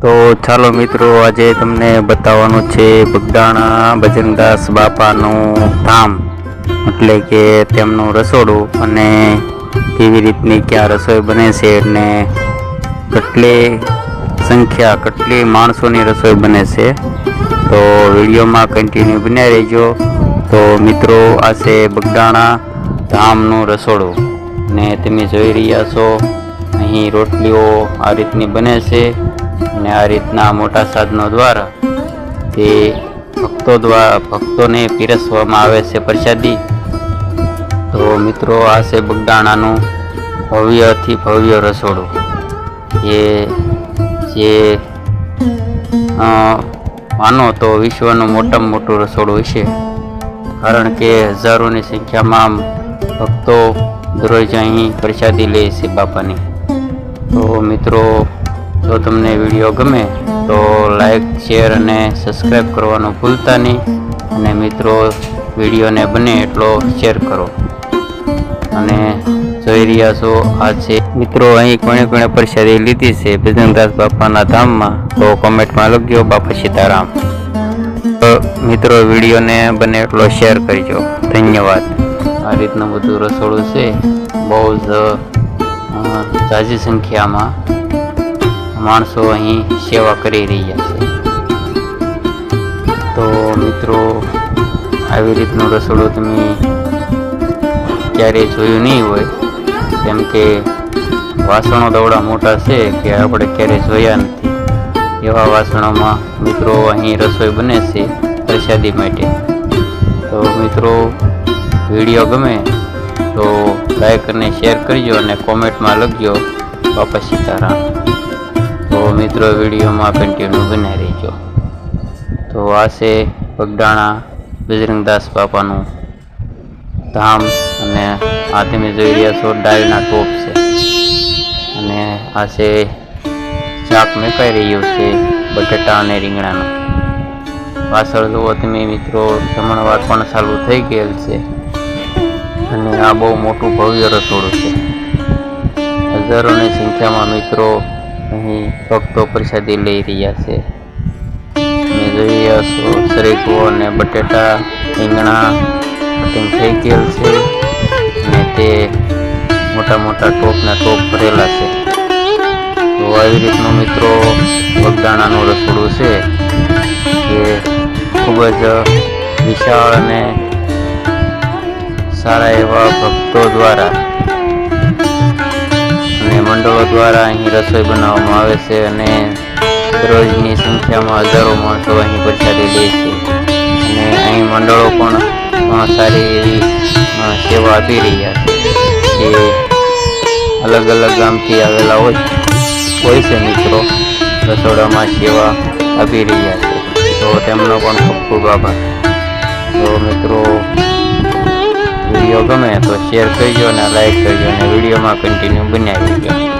તો ચાલો મિત્રો, આજે તમને બતાવવાનું છે બગદાણા ભજનદાસ બાપાનું ધામ. એટલે કે તેમનું રસોડું અને કેવી રીતની ક્યાં રસોઈ બને છે અને કેટલી સંખ્યા, કેટલી માણસોની રસોઈ બને છે. તો વિડીયોમાં કન્ટિન્યુ બન્યા રહેજો. તો મિત્રો, આ છે બગદાણા ધામનું રસોડું. ને તમે જોઈ રહ્યા છો, અહીં રોટલીઓ આ રીતની બને છે. અને આ રીતના મોટા સાધનો દ્વારા તે ભક્તો દ્વારા, ભક્તોને પીરસવામાં આવે છે પ્રસાદી. તો મિત્રો, આ છે બગદાણાનું ભવ્યથી ભવ્ય રસોડું. એ જે માનો તો વિશ્વનું મોટામાં મોટું રસોડું હશે. કારણ કે હજારોની સંખ્યામાં ભક્તો દરરોજ અહીં પ્રસાદી લે છે બાપાની. તો મિત્રો જો તમને વીડિયો ગમે, તો લાઈક શેર અને સબસ્ક્રાઈબ કરવાનું ભૂલતા નહીં. અને મિત્રો, વિડીયોને બને એટલો શેર કરો. અને જોઈ રહ્યા છો, આ છે. મિત્રો, અહીં કોણે કોણે પ્રસાદી લીધી છે, બજરંગદાસ બાપાના ધામમાં. તો કોમેન્ટમાં લખજો, બાપા સીતારામ. મિત્રો, વિડીયોને બને એટલો શેર કરજો. ધન્યવાદ. આ રીતનું બધું રસોડું છે. બહુ જ ઝાઝી સંખ્યામાં. માણસો અહીં સેવા કરી રહ્યા છે. તો મિત્રો, આવી રીતનું રસોડું તમે ક્યારેય જોયું નહીં હોય, કેમ કે વાસણો દવડા મોટા છે કે આપણે ક્યારેય જોયા નથી. એવા વાસણોમાં મિત્રો અહીં રસોઈ બને છે પ્રસાદી માટે. તો મિત્રો, વીડિયો ગમે તો લાઈક અને શેર કરજો અને કોમેન્ટમાં લખજો બાપા સીતારામ. મિત્રો, વિડીયોમાં કન્ટિન્યુ બનાવી રહેજો તો આ છે પગડાણા બજરંગદાસ બાપાનું ધામ અને આ તમે જોઈ રહ્યા છો ડાળના ટોપ છે. અને આ છે શાક મેકાઈ રહ્યું છે બટેટા અને રીંગણાનું. પાછળ જુઓ તમે મિત્રો જમણવાર પણ ચાલુ થઈ ગયેલ છે. અને આ બહુ મોટું ભવ્ય રસોડું છે. હજારોની સંખ્યામાં મિત્રો અહીં ભક્તો પ્રસાદી લઈ રહ્યા છે. તમે જોઈ રહ્યા છો શરીકો અને બટેટા, રીંગણા કટિંગ થઈ ગયેલ છે. અને તે મોટા મોટા ટોપના ટોપ ભરેલા છે. તો આવી રીતનું મિત્રો વગદાણાનું રસોડું છે એ ખૂબ જ વિશાળ અને સારા એવા ભક્તો દ્વારા મંડળો દ્વારા અહીં રસોઈ બનાવવામાં આવે છે અને દરરોજની સંખ્યામાં હજારો માણસો અહીં પ્રસાદી લે છે. અને અહીં મંડળો પણ સારી એવી સેવા આપી રહ્યા છે. જે અલગ અલગ ગામથી આવેલા હોય હોય છે મિત્રો, રસોડામાં સેવા આપી રહ્યા છે. તો તેમનો પણ ખૂબ ખૂબ આભાર. તો મિત્રો વીડિયો ગમે તો શેર કરજો અને લાઈક કરજો અને વિડીયોમાં કન્ટિન્યુ બનાવી દેજો.